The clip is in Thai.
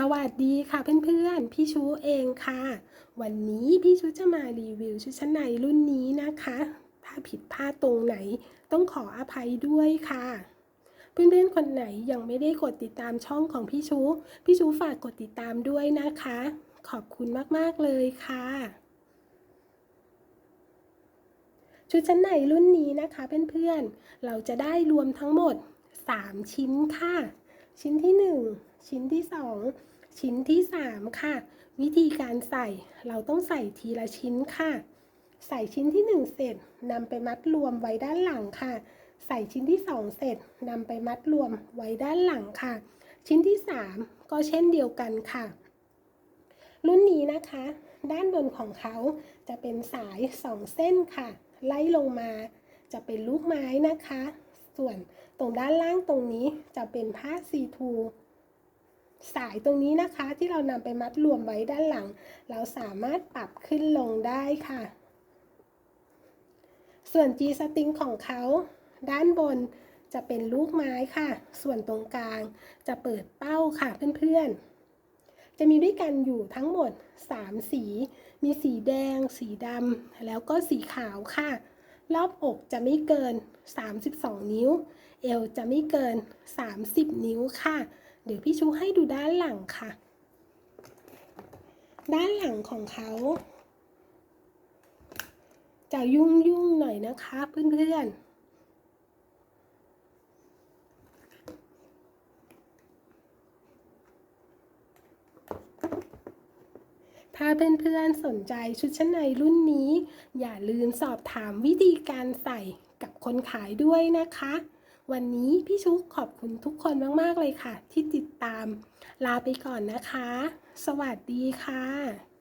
สวัสดีค่ะเพื่อนๆ พี่ชูเองค่ะ วันนี้พี่ชูจะมารีวิวชุดชั้นในรุ่นนี้นะคะ ถ้าผิดพลาดตรงไหนต้องขออภัยด้วยค่ะ เพื่อนๆ คนไหนยังไม่ได้กดติดตามช่องของพี่ชู พี่ชูฝากกดติดตามด้วยนะคะ ขอบคุณมากๆเลยค่ะ ชุดชั้นในรุ่นนี้นะคะเพื่อนๆ เราจะได้รวมทั้งหมด 3 ชิ้นค่ะ ชิ้นที่ 1 ชิ้นที่ 2 ชิ้นที่ 3 ค่ะ วิธีการใส่เราต้องใส่ทีละชิ้นค่ะ ใส่ชิ้นที่ 1 เสร็จนำไปมัดรวมไว้ด้านหลังค่ะ ใส่ชิ้นที่ 2 เสร็จนำไปมัดรวมไว้ด้านหลังค่ะ ชิ้นที่ 3 ก็เช่นเดียวกันค่ะ รุ่นนี้นะคะ ด้านบนของเขาจะเป็นสาย 2 เส้นค่ะ ไล่ลงมาจะเป็นลูกไม้นะคะ ส่วนตรงด้านล่างตรงนี้จะเป็นผ้าซีทูสายตรงนี้นะคะที่เรานำไปมัดรวมไว้ด้านหลัง เราสามารถปรับขึ้นลงได้ค่ะ ส่วน G สติงของเขา ด้านบนจะเป็นลูกไม้ค่ะ ส่วนตรงกลางจะเปิดเป้าค่ะเพื่อนๆ จะมีด้วยกันอยู่ทั้งหมด 3 สี มีสีแดง สีดำแล้วก็สีขาวค่ะ รอบอกจะไม่เกิน 32 นิ้ว เอวจะไม่เกิน 30 นิ้วค่ะ เดี๋ยวพี่ชูให้ดูด้านหลังค่ะ ด้านหลังของเขาจะยุ่งยุ่งๆหน่อยนะคะเพื่อนๆ ถ้าเพื่อนๆสนใจชุดชั้นในรุ่นนี้ อย่าลืมสอบถามวิธีการใส่กับคนขายด้วยนะคะ วันนี้พี่ชุกขอบคุณทุกคนมากๆเลยค่ะ ที่ติดตาม ลาไปก่อนนะคะ สวัสดีค่ะ